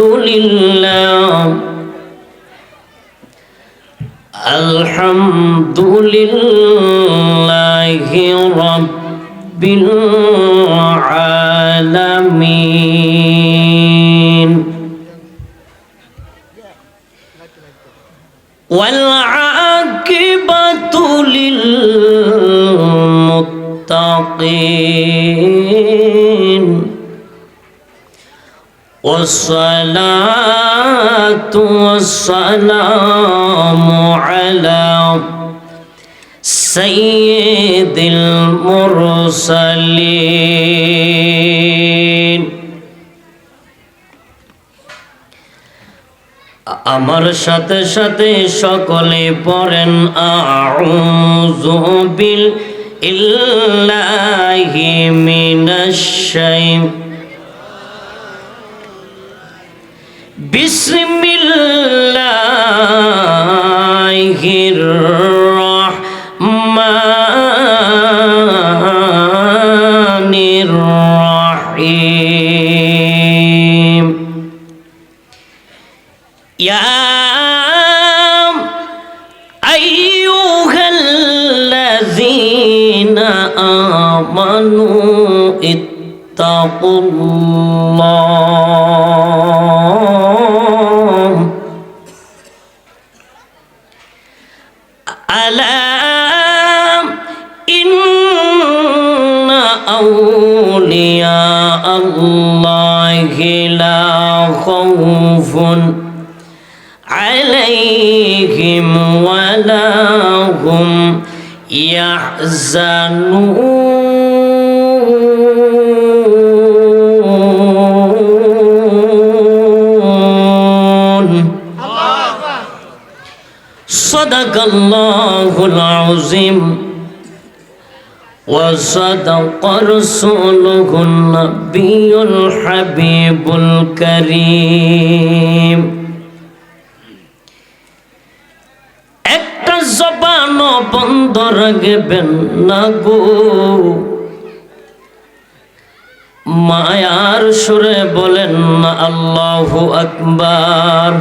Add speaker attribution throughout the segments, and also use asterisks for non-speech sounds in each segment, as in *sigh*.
Speaker 1: لله الحمد لله رب العالمين والصلاة والسلام على سيد المرسلين আমার সাথে সাথে সকলে পড়েন আউযু বিল ইল্লাহি মিনাশ শাইতানির بسم الله الرحمن الرحيم يا أيها الذين آمنوا اتقوا الله خوف عليهم ولا هم يحزنون. صدق الله العظيم. وصدق رسوله النبي الحبيب الكريم একটা জবানও বন্ধ রাখবেন না গো মায়ার সুরে বলেন না আল্লাহু আকবার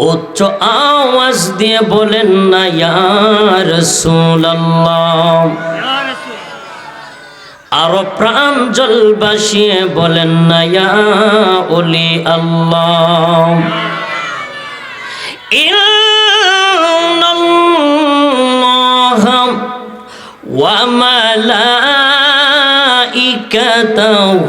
Speaker 1: উচ্চ আওয়াজ দিয়ে বলেন না ইয়ার রাসূলুল্লাহ আরো প্রাণ জল বাসিয়ে বলেন না ইয়া ওলি আল্লাহ إن الله وملائكته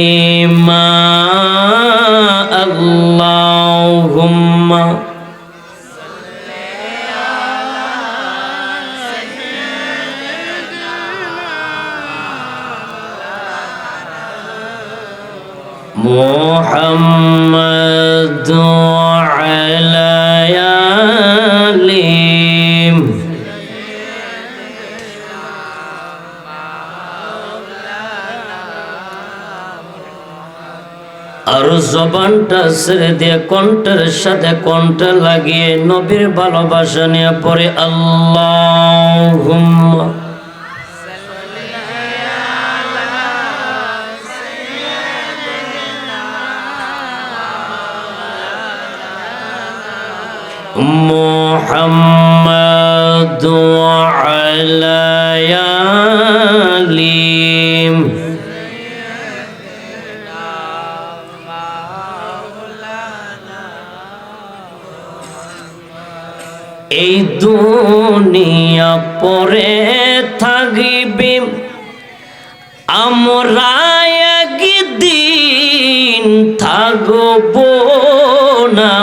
Speaker 1: محمد وعلى آله আর জবানটা ছেড়ে দিয়ে কণ্ঠের সাথে কণ্ঠ লাগিয়ে নবীর ভালোবাসা নিয়ে পড়ে আল্লাহ محمد وعلى ياليم এই দুনিয়া পরে থাকিবি। আমরা গিদিন থাকব না।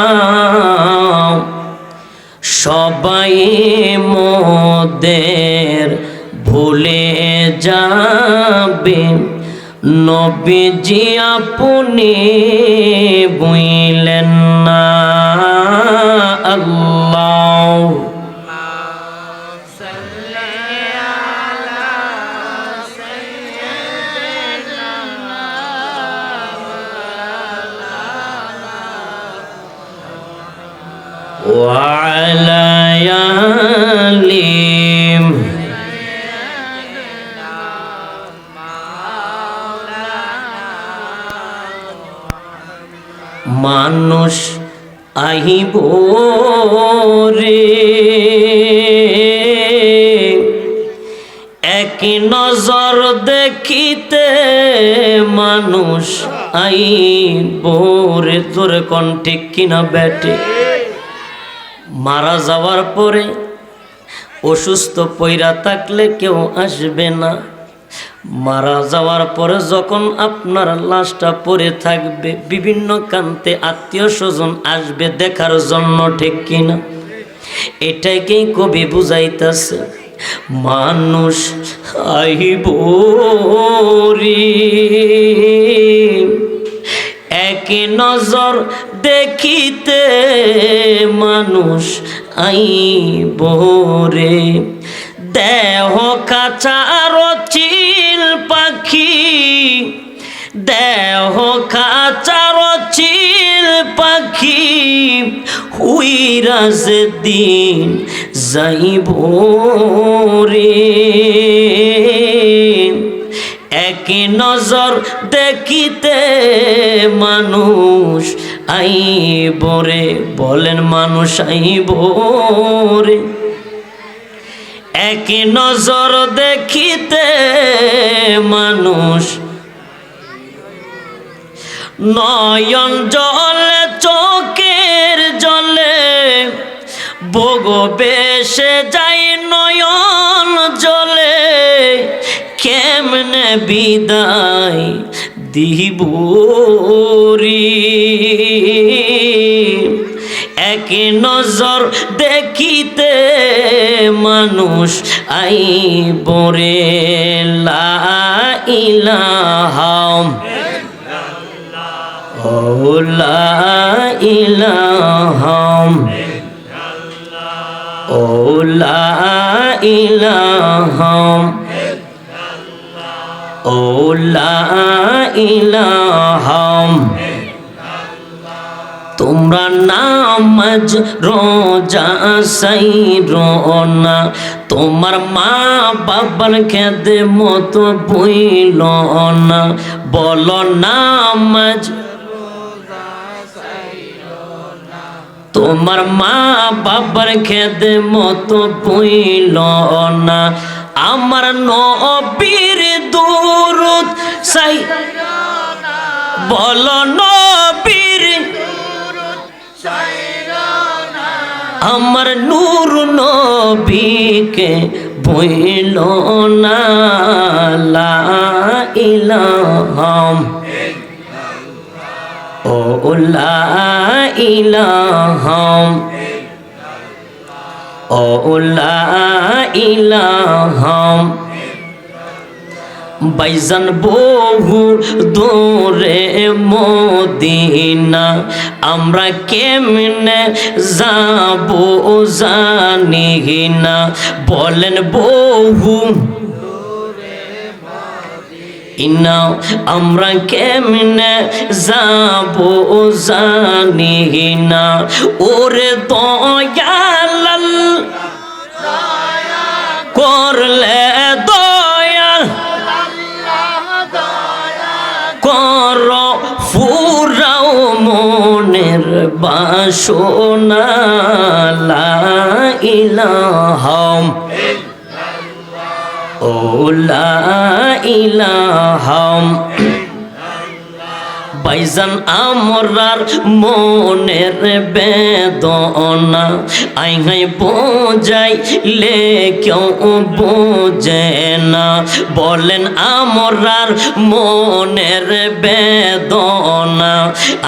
Speaker 1: সবাই মোদের ভুলে যাবে। নবীজি আপনি বুইলেন না আল্লাহ। وعلى آله মানুষ আহিব রে এক নজর দেখিতে মানুষ আইব রে তোর কণ্ঠে কিনা ব্যাটে মারা যাওয়ার পরে অসুস্থ পইরা থাকলে কেউ আসবে না। মারা যাওয়ার পরে যখন আপনার লাশটা পড়ে থাকবে, বিভিন্ন কান্তে আত্মীয় স্বজন আসবে দেখার জন্য, ঠিক কিনা? এটাকেই কবি বুঝাইতেছে, মানুষ আইব রে। এক নজর দেখিতে মানুষ আইব রে। দেহ কাচার চিল পাখি, দেহ কাচার চিল পাখি, হুইরাজ দিন যাইব রে। এক নজর দেখিতে মানুষ আইব রে বলেন মানুষ আইব রে এক নজর দেখিতে মানুষ নয়ন জলে, চোখের জলে। বগ বেশে যাই নয়ন জলে। কেমনে বিদায় দিব এক নজর দেখিতে মানুষ আই বরে ইলাহাম ও লা ইলাহাম ও লা ইলাহাম ও ইলাহাম তোমরা নামাজ, রোজা সাই রোনা তোমার মা বাবার খেদে মতো বইল না বলো নামাজ, তোমার মা বাবার খেদে মতো বইল না আমার নবীর দূরত সাই বল নবীর আমার নূর নবীকে বইল না, লা ইলাহাম। ও লা ইলাহাম। ইলাহাম বাইজান বহু দূরে মদিনা আমরা কেমনে যাব জানি না। বলেন বহু ইনা আমরা কেমনে যাব জানি না ওরে দয়াল করলে কর বাসনা লা ইলাহাম বাইজান আমরার মনের বেদনা আই হাই বোঝাইলে কেউ বোঝে না। বলেন আমরার মনের বেদনা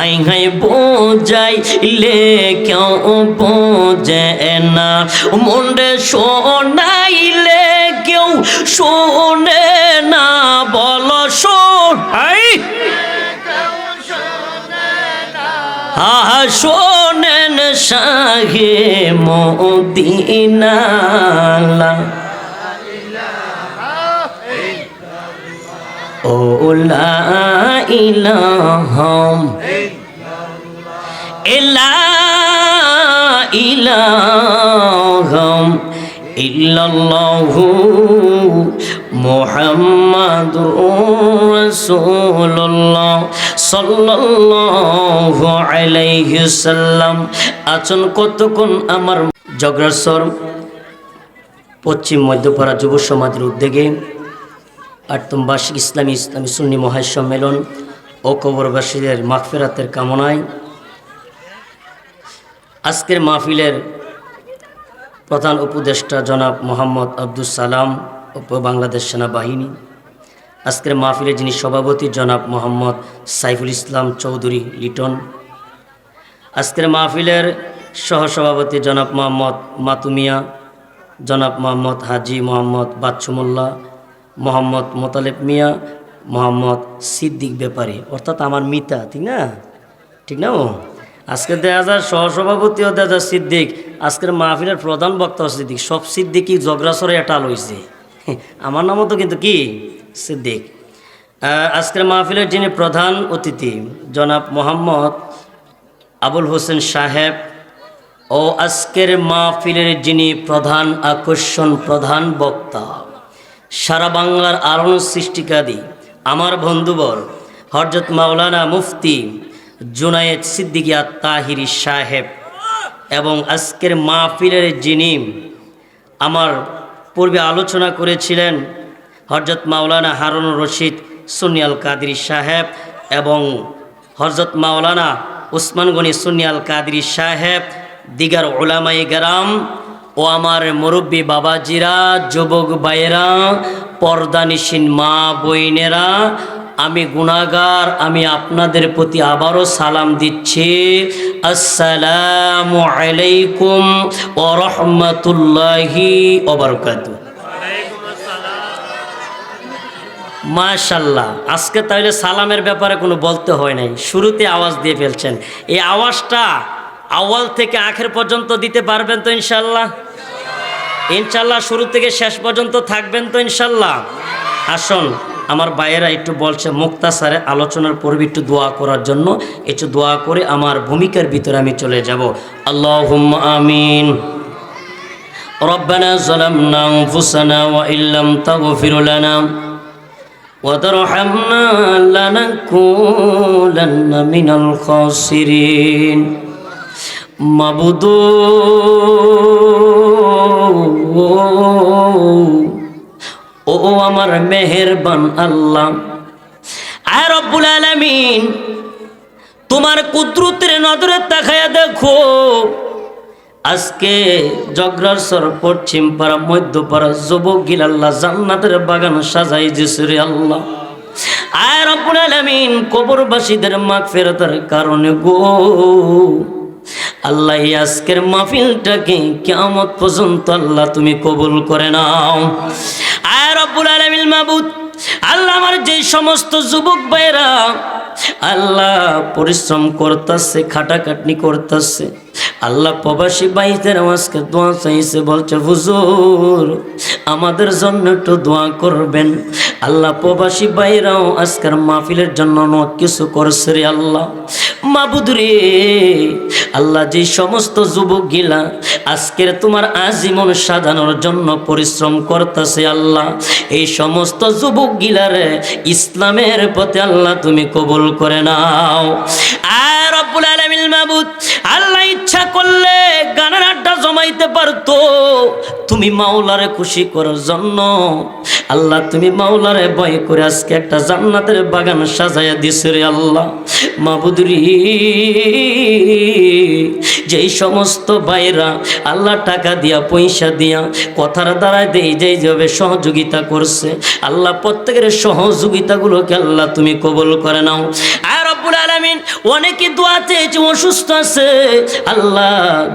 Speaker 1: আই হাই বোঝাইলে কেউ বোঝে না। মন্ডে শোনাইলে শোনে না বল শোন। আই আহা শোনেন শাহে মদিনালা। ও লা ইলাহাম। ইলা ইলাহাম। ইল্লাল্লাহু মুহাম্মাদুর রাসূলুল্লাহ সাল্লাল্লাহু আলাইহি সাল্লাম। আচন কতক্ষণ আমার জগ্রাসর পশ্চিম, মধ্যপাড়া যুব সমাজের উদ্যোগে আটতম বার্ষিক ইসলামী ইসলামী সুন্নি মহাসম্মেলন ও কবরবাসীদের মাগফেরাতের কামনায় আজকের মাহফিলের প্রধান উপদেষ্টা জনাব মোহাম্মদ আব্দুল সালাম উপ বাংলাদেশ সেনাবাহিনী। আজকের মাহফিলে যিনি সভাপতি জনাব মোহাম্মদ সাইফুল ইসলাম চৌধুরী লিটন। আজকের মাহফিলের সহসভাপতি জনাব মোহাম্মদ মাতুমিয়া, জনাব মোহাম্মদ হাজি মোহাম্মদ বাচ্চুমুল্লাহ মোহাম্মদ মোতালেব মিয়া, মোহাম্মদ সিদ্দিক ব্যাপারী অর্থাৎ আমার মিতা, ঠিক না? ঠিক না ও? আজকে দেখা যায় সহসভাপতি ও যায় সিদ্দিক আজকের মাহফিলের প্রধান বক্তা সিদ্দিক। সব সিদ্দিকই জগরাসরে এটা হয়েছে *laughs* আমার নামও তো কিন্তু কি? সিদ্দিক। আজকের মাহফিলের যিনি প্রধান অতিথি, জনাব মোহাম্মদ আবুল হোসেন সাহেব ও আজকের মাহফিলের যিনি প্রধান আকর্ষণ, প্রধান বক্তা, সারা বাংলার আলোন সৃষ্টিকারী, আমার বন্ধুবর হরজত মাওলানা মুফতি জুনায়েদ সিদ্দিকিয়া তাহিরি সাহেব। এবং আজকের মাহফিলের যিনি আমার পূর্বে আলোচনা করেছিলেন হরজত মাওলানা হারুন রশিদ সুনিয়াল কাদরি সাহেব এবং হরজত মাওলানা উসমান গনি সুনিয়াল কাদরি সাহেব, দিগার ওলামাই গ্রাম ও আমার মুরব্বী বাবাজিরা, যুবক ভাইয়েরা, পর্দানিসীন মা বইনেরা আমি গুণাগার আমি আপনাদের প্রতি আবারও সালাম দিচ্ছি। আসসালামু আলাইকুম ও রহমতুল্লাহি মাশাল্লাহ আজকে তাহলে সালামের ব্যাপারে কোনো বলতে হয় নাই। শুরুতে আওয়াজ দিয়ে ফেলছেন। এই আওয়াজটা আওয়াল থেকে আখের পর্যন্ত দিতে পারবেন তো ইনশাল্লাহ ইনশাল্লাহ শুরু থেকে শেষ পর্যন্ত থাকবেন তো ইনশাল্লাহ আসুন। আমার ভাইয়েরা একটু বলছে মুক্তাসারে আলোচনার পূর্বে একটু দোয়া করার জন্য একটু দোয়া করে আমার ভূমিকার ভিতরে আমি চলে যাব আল্লাহ আমিন ربنا ظلمنا أنفسنا وإن لم تغفر لنا وترحمنا لنكونن من الخاسرين মাবুদ ও আমার মেহেরবান আল্লাহ। আয় রব্বুল আলামিন, তোমার কুদরতের নজরে তাকায়া দেখো। আজকে জগ্রাসর পশ্চিম পাড়া মধ্যপাড়া যুবক গিল আল্লাহ জান্নাতের বাগান সাজাই দিছে আল্লাহ। আয় রব্বুল আলামিন, কবরবাসীদের মাগফিরাতের কারণে গো। আল্লাহ আজকের মাহফিলটাকে কেমন পর্যন্ত আল্লাহ তুমি কবুল করে নাও। আয় রব্বুল আলামিন মাবুদ, আল্লাহ আমার যে সমস্ত যুবক ভাইরা আল্লাহ পরিশ্রম করতেছে, খাটাখাটনি করতেছে। আল্লাহ প্রবাসী বাইদের আজকে দোয়া চাইছে, বলছে, হুজুর, আমাদের জন্য একটু দোয়া করবেন। আল্লাহ প্রবাসী বাইরাও আজকের মাহফিলের জন্য অনেক কিছু করছে রে আল্লাহ। মাবুদরে আল্লাহ যে সমস্ত যুবক গিলা আজকের তোমার আজীবন সাজানোর জন্য পরিশ্রম করতেছে আল্লাহ, এই সমস্ত যুবক গিলারে ইসলামের পথে আল্লাহ তুমি কবুল করে নাও। আর রব্বুল আলামিন আল্লাহ ইচ্ছা করলে গানের আড্ডা জমাইতে পারতো। তুমি মাওলারে খুশি করার জন্য। আল্লাহ, তুমি মাওলারে ভয় করে আজকে একটা জান্নাতের বাগান সাজাইয়া দিছে রে আল্লাহ। মাবুদরি, যেই সমস্ত বাইরা আল্লাহ টাকা দিয়া, পয়সা দিয়া কথার দ্বারা দেই যেই যাবে সহযোগিতা করছে, আল্লাহ প্রত্যেকের সহযোগিতাগুলোকে আল্লাহ তুমি কবল করে নাও। আর অনেকে দোয়া চেয়েছে, অসুস্থ আছে। আল্লাহ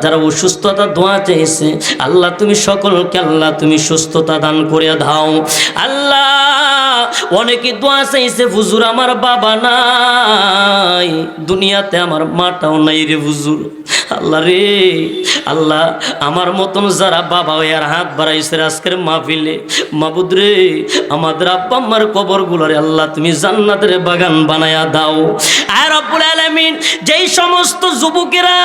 Speaker 1: যারা অসুস্থতা দোয়া চাইছে আল্লাহ তুমি সকলকে আল্লাহ তুমি সুস্থতা দান করে দাও। আল্লাহ, অনেকে দোয়া চাইছে, হুজুর, আমার বাবা নাই। দুনিয়াতে আমার মাটাও নাই রে হুজুর। আল্লাহ রে, আল্লাহ, আমার মতন যারা বাবা আর হাত বাড়াইছে আজকের মাহফিলে, মাবুদ রে, আমাদের আব্বা আম্মার কবর গুলোরে আল্লাহ, তুমি জান্নাতের বাগান বানায়া দাও। আর রব্বুল আলামিন, যেই সমস্ত যুবকেরা,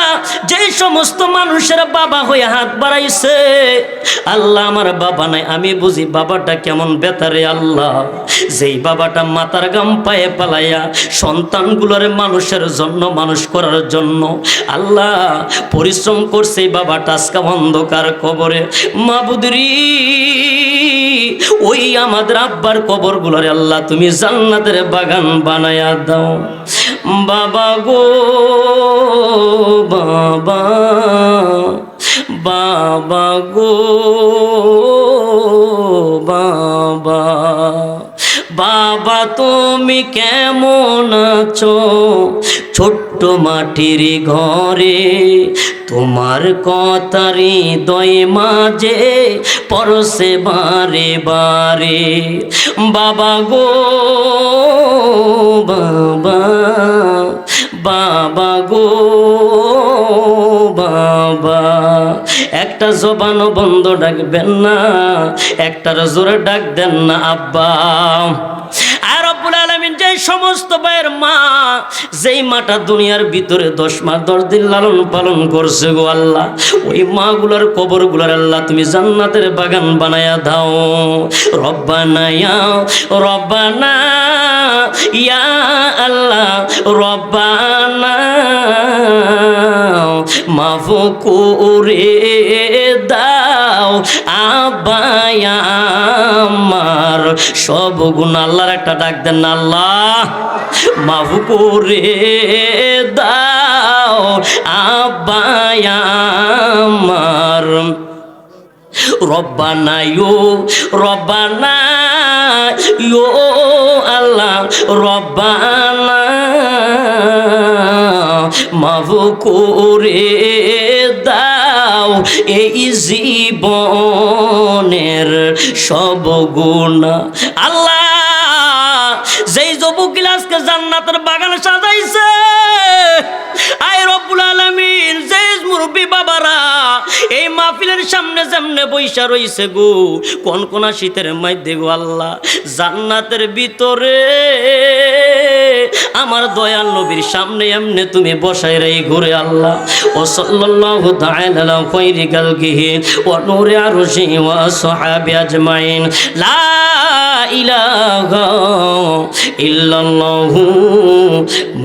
Speaker 1: যেই সমস্ত মানুষের বাবা হয়ে হাত বাড়াইছে, আল্লাহ আমার বাবা নাই, আমি বুঝি বাবাটা কেমন বেতারে আল্লাহ। যেই বাবাটা মাতার গাম পায়ে পালাইয়া সন্তানগুলোর মানুষের জন্য, মানুষ করার জন্য, আল্লাহ পরিশ্রম করছে বাবা আজকে অন্ধকার কবরে। মাবুদরি, ওই আমাদের আব্বার কবর গুলারে আল্লাহ তুমি জান্নাতের বাগান বানায়া দাও। বাবা গো, বাবা বাবা গো। বাবা, তুমি কেমন আছো? ছোট্ট মাটির ঘরে তোমার কথারি দয় মাঝে, পরশে বারে বারে। বাবা গো, বাবা। বাবা গো বাবা। একটা জবানো বন্ধ ডাকবেন না একটার জোরে ডাক দেন না আব্বা আর রব্বুল আলামিন যে সমস্ত ভাইয়ের মা, যেই মাটা দুনিয়ার ভিতরে দশ মাস, দশ দিন লালন পালন করছে গো আল্লাহ, ওই মাগুলার কবরগুলার আল্লাহ তুমি জান্নাতের বাগান বানায়া দাও। রব্বানা ইয়া রব্বানা ইয়া আল্লাহ, রব্বানা মাফ করে দাও আব্বায়া আমার। সব গুণ আল্লাহর একটা ডাক দেন আল্লাহ মাফ করে দাও আব্বায়া আমার। রব্বানা ইয়ো রব্বানা ইয়ো আল্লাহ, রব্বানা মাফ করে দাও। এই জীবনের সব গুণ আল্লাহ যেই যুবক আজকে জান্নাতের বাগানে সাজাইছে মাহফিলের সামনে যেমনে বৈশা রইছে গো, কোন কোন শীতের মধ্যে গো আল্লাহ, জান্নাতের ভিতরে আমার দয়াল নবীর সামনে এমনে তুমি বসাই রে ঘুরে আল্লাহ। ও সাল্লাল্লাহু তাআলা আলা খায়রি গালগিহি ওয়া নূরি আরশি ওয়া সাহাবি আজমাইন। লা ইলাহা ইল্লাল্লাহু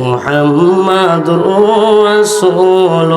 Speaker 1: মুহাম্মাদুর রাসূলুল্লাহ।